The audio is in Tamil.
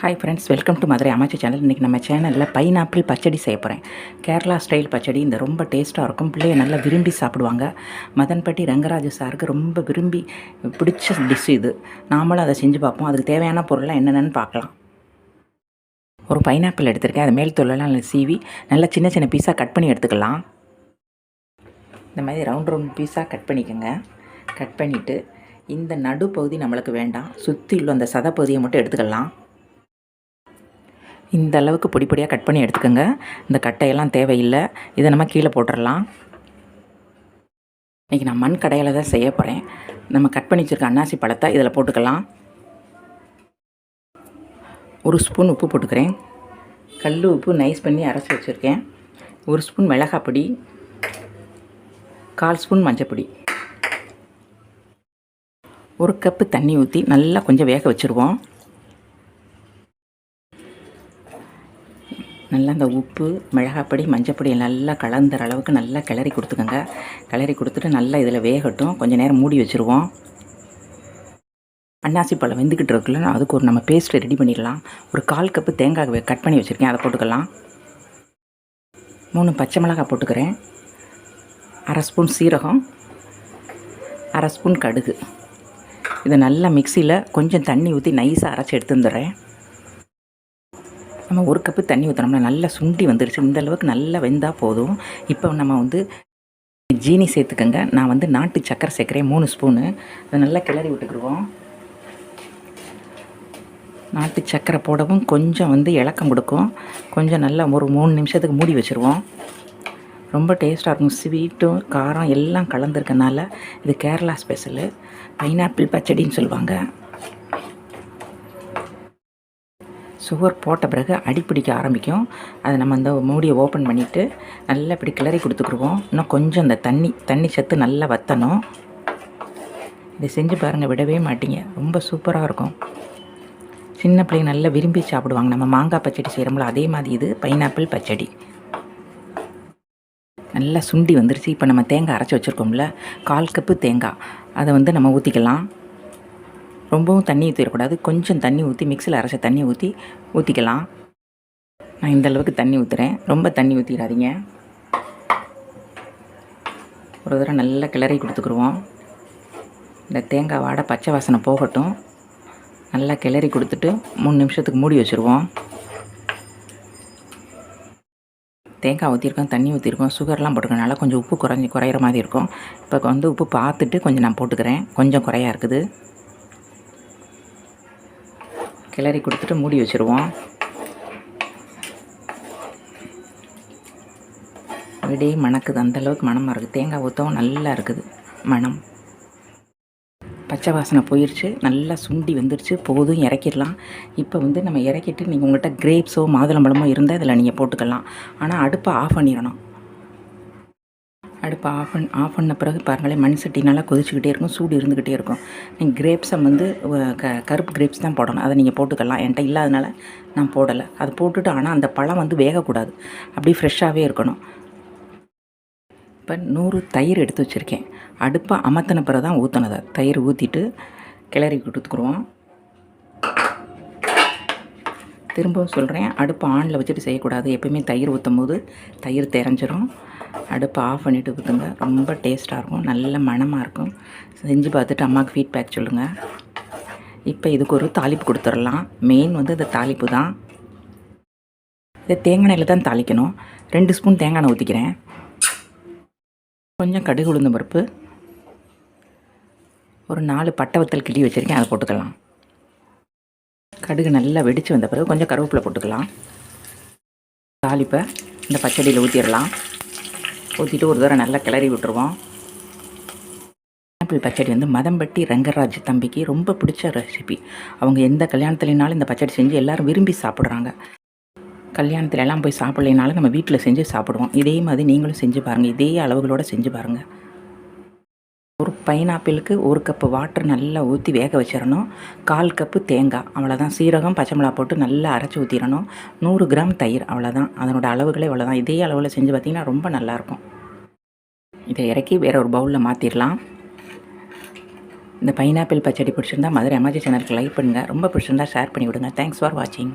Hi friends welcome to Madurai அமைச்சு சேனல் இன்றைக்கி நம்ம சேனலில் பைனாப்பிள் பச்சடி செய்ய போகிறேன் கேரளா ஸ்டைல் பச்சடி இந்த ரொம்ப டேஸ்ட்டாக இருக்கும். பிள்ளைய நல்லா விரும்பி சாப்பிடுவாங்க. மதன்பட்டி ரங்கராஜ சாருக்கு ரொம்ப விரும்பி பிடிச்ச டிஷ் இது. நாமளும் அதை செஞ்சு பார்ப்போம். அதுக்கு தேவையான பொருள்லாம் என்னென்னு பார்க்கலாம். ஒரு பைனாப்பிள் எடுத்திருக்கேன். அது மேல் தோலெல்லாம் நல்லா சீவி நல்லா சின்ன சின்ன பீஸாக கட் பண்ணி எடுத்துக்கலாம். இந்த மாதிரி ரவுண்ட் ரவுண்ட் பீஸாக கட் பண்ணிக்கோங்க. கட் பண்ணிவிட்டு இந்த நடுப்பகுதி நம்மளுக்கு வேண்டாம். சுற்றி உள்ள அந்த சத பகுதியை மட்டும் எடுத்துக்கலாம். இந்த அளவுக்கு பொடி பொடியாக கட் பண்ணி எடுத்துக்கோங்க. இந்த கட்டையெல்லாம் தேவையில்லை. இதை நம்ம கீழே போட்டுடலாம் இன்றைக்கி நான் மண் கடையில் தான் செய்ய போகிறேன் நம்ம கட் பண்ணி வச்சுருக்க அன்னாசி பழத்தை இதில் போட்டுக்கலாம். ஒரு ஸ்பூன் உப்பு போட்டுக்கிறேன். கல் உப்பு நைஸ் பண்ணி அரைச்சி வச்சுருக்கேன். ஒரு ஸ்பூன் மிளகாய் பொடி. கால் ஸ்பூன் மஞ்சப்பொடி ஒரு கப்பு தண்ணி ஊற்றி நல்லா கொஞ்சம் வேக வச்சுருவோம். நல்லா அந்த உப்பு மிளகாப்பொடி மஞ்சப்பொடி நல்லா கலந்துற அளவுக்கு நல்லா கிளறி கொடுத்துக்கோங்க. கிளறி கொடுத்துட்டு நல்லா இதில் வேகட்டும். கொஞ்சம் நேரம் மூடி வச்சுருவோம். அன்னாசி பழம் வெந்துக்கிட்டு இருக்குல்ல அதுக்கு ஒரு நம்ம பேஸ்ட் ரெடி பண்ணிடலாம். ஒரு கால் கப்பு தேங்காய் கட் பண்ணி வச்சுருக்கேன். அதை போட்டுக்கலாம். மூணு பச்சை மிளகாய் போட்டுக்கிறேன். அரை ஸ்பூன் சீரகம். அரை ஸ்பூன் கடுகு. இதை நல்லா மிக்சியில் கொஞ்சம் தண்ணி ஊற்றி நைஸாக அரைச்சி எடுத்து வந்துடுறேன். நம்ம ஒரு கப்பு தண்ணி ஊற்றினோம்னா நல்லா சுண்டி வந்துருச்சு. இந்த அளவுக்கு நல்லா வெந்தால் போதும். இப்போ நம்ம வந்து ஜீனி சேர்த்துக்கோங்க. நான் வந்து நாட்டு சக்கரை சேர்க்குறேன். மூணு ஸ்பூனு. அதை நல்லா கிளறி விட்டுக்குருவோம் நாட்டு சக்கரை போடவும் கொஞ்சம் வந்து இலக்கம் கொடுக்கும். கொஞ்சம் நல்லா ஒரு மூணு நிமிஷத்துக்கு மூடி வச்சுருவோம். ரொம்ப டேஸ்ட்டாக இருக்கும். ஸ்வீட்டும் காரம் எல்லாம் கலந்துருக்கனால இது கேரளா ஸ்பெஷலு. பைனாப்பிள் பச்சடின்னு சொல்லுவாங்க. சுகர் போட்ட பிறகு அடிப்பிடிக்க ஆரம்பிக்கும். அதை நம்ம அந்த மூடியை ஓப்பன் பண்ணிவிட்டு நல்லா இப்படி கிளறி கொடுத்துக்குருவோம். இன்னும் கொஞ்சம் அந்த தண்ணி தண்ணி சத்து நல்லா வற்றணும் இதை செஞ்சு பாருங்கள் விடவே மாட்டீங்க. ரொம்ப சூப்பராக இருக்கும். சின்ன பிள்ளைங்க நல்லா விரும்பி சாப்பிடுவாங்க. நம்ம மாங்காய் பச்சடி செய்கிறோம்ல அதே மாதிரி இது பைனாப்பிள் பச்சடி. நல்லா சுண்டி வந்துருச்சு. இப்போ நம்ம தேங்காய் அரைச்சி வச்சுருக்கோம்ல கால் கப்பு தேங்காய். அதை வந்து நம்ம ஊற்றிக்கலாம் ரொம்பவும் தண்ணி ஊற்றிடக்கூடாது கொஞ்சம் தண்ணி ஊற்றி மிக்சியில் அரைச்ச தண்ணி ஊற்றி ஊற்றிக்கலாம் நான் இந்த அளவுக்கு தண்ணி ஊற்றுறேன் ரொம்ப தண்ணி ஊற்றிடாதீங்க ஒரு தடவை நல்லா கிளறி கொடுத்துக்குருவோம் இந்த தேங்காய் வாடை பச்சை வாசனை போகட்டும். நல்லா கிளறி கொடுத்துட்டு மூணு நிமிஷத்துக்கு மூடி வச்சுருவோம். தேங்காய் ஊற்றிருக்கோம் தண்ணி ஊற்றிருக்கோம் சுகர்லாம் போட்டுக்கிறனால கொஞ்சம் உப்பு குறைஞ்சி குறையிற மாதிரி இருக்கும். இப்போ வந்து உப்பு பார்த்துட்டு கொஞ்சம் நான் போட்டுக்கிறேன். கொஞ்சம் குறையாக இருக்குது. கிளறி கொடுத்துட்டு மூடி வச்சுருவோம். விடி மணக்குது அந்தளவுக்கு மணமாக இருக்குது தேங்காய் ஊற்றவும் நல்லா இருக்குது மணம். பச்சை வாசனை போயிடுச்சு நல்லா சுண்டி வந்துருச்சு போதும் இறக்கிடலாம். இப்போ வந்து நம்ம இறக்கிட்டு நீங்கள் உங்கள்கிட்ட கிரேப்ஸோ மாதுளம்பழமோ இருந்தால் இதில் நீங்கள் போட்டுக்கலாம். ஆனால் அடுப்பை ஆஃப் பண்ணிடணும். அடுப்பை ஆஃப் பண்ண ஆஃப் பண்ண பிறகு பாருங்களேன் மண் சட்டி நல்லா கொதிச்சுக்கிட்டே இருக்கும் சூடு இருந்துக்கிட்டே இருக்கும். நீங்கள் கிரேப்ஸை வந்து க கருப்பு கிரேப்ஸ் தான் போடணும். அதை நீங்கள் போட்டுக்கலாம். என்கிட்ட இல்லாதனால நான் போடலை. அதை போட்டுட்டு ஆனால் அந்த பழம் வந்து வேகக்கூடாது. அப்படியே ஃப்ரெஷ்ஷாகவே இருக்கணும். இப்போ நூறு தயிர் எடுத்து வச்சுருக்கேன். அடுப்பை அமர்த்தின பிறகு தான் ஊற்றினதை தயிர் ஊற்றிட்டு கிளறி கொடுத்துக்குருவோம். திரும்பவும் சொல்கிறேன் அடுப்பை ஆனில் வச்சுட்டு செய்யக்கூடாது. எப்போயுமே தயிர் ஊற்றும் போது தயிர் தெரிஞ்சிடும் அடுப்பு ஆஃப் பண்ணிவிட்டு கொடுத்துங்க ரொம்ப டேஸ்ட்டாக இருக்கும். நல்ல மணமாக இருக்கும். செஞ்சு பார்த்துட்டு அம்மாவுக்கு ஃபீட்பேக் சொல்லுங்கள் இப்போ இதுக்கு ஒரு தாளிப்பு கொடுத்துடலாம். மெயின் வந்து இந்த தாளிப்பு தான். இதை தேங்காய் தான் தாளிக்கணும். ரெண்டு ஸ்பூன் தேங்காய் எண்ணெய் ஊற்றிக்கிறேன் கொஞ்சம் கடுகு உளுந்த பருப்பு. ஒரு நாலு பட்டை வத்தல் கிள்ளி வச்சுருக்கேன். அதை போட்டுக்கலாம். கடுகு நல்லா வெடித்து வந்த பிறகு கொஞ்சம் கருவேப்பிலை போட்டுக்கலாம். தாளிப்பை இந்த பச்சடியில் ஊற்றிடலாம் ஊற்றிட்டு ஒரு தடவை நல்லா கிளறி விட்டுருவோம். ஆப்பிள் பச்சடி வந்து மதம்பட்டி ரங்கராஜ் தம்பிக்கு ரொம்ப பிடிச்ச ரெசிபி அவங்க எந்த கல்யாணத்துலனாலும் இந்த பச்சடி செஞ்சு எல்லோரும் விரும்பி சாப்பிட்றாங்க. கல்யாணத்துல எல்லாம் போய் சாப்பிட்லைனாலும் நம்ம வீட்டில் செஞ்சு சாப்பிடுவோம். இதே மாதிரி நீங்களும் செஞ்சு பாருங்கள் இதே அளவுகளோடு செஞ்சு பாருங்கள் ஒரு பைனாப்பிளுக்கு ஒரு கப்பு வாட்டர் நல்லா ஊற்றி வேக வச்சிடணும் கால் கப்பு தேங்காய் அவ்வளோதான் சீரகம் பச்சை மிளகா போட்டு நல்லா அரைச்சி ஊற்றிடணும் நூறு கிராம் தயிர் அவ்வளோதான் அதனோட அளவுகளே அவ்வளோதான் இதே அளவில் செஞ்சு பார்த்திங்கன்னா ரொம்ப நல்லாயிருக்கும். இதை இறக்கி வேறு ஒரு பவுலில் மாற்றிடலாம் இந்த பைனாப்பிள் பச்சடி பிடிச்சிருந்தா மதுரை அம்மாச்சி சேனலுக்கு லைக் பண்ணுங்கள் ரொம்ப பிடிச்சிருந்தா ஷேர் பண்ணி விடுங்க தேங்க்ஸ் ஃபார் வாட்சிங்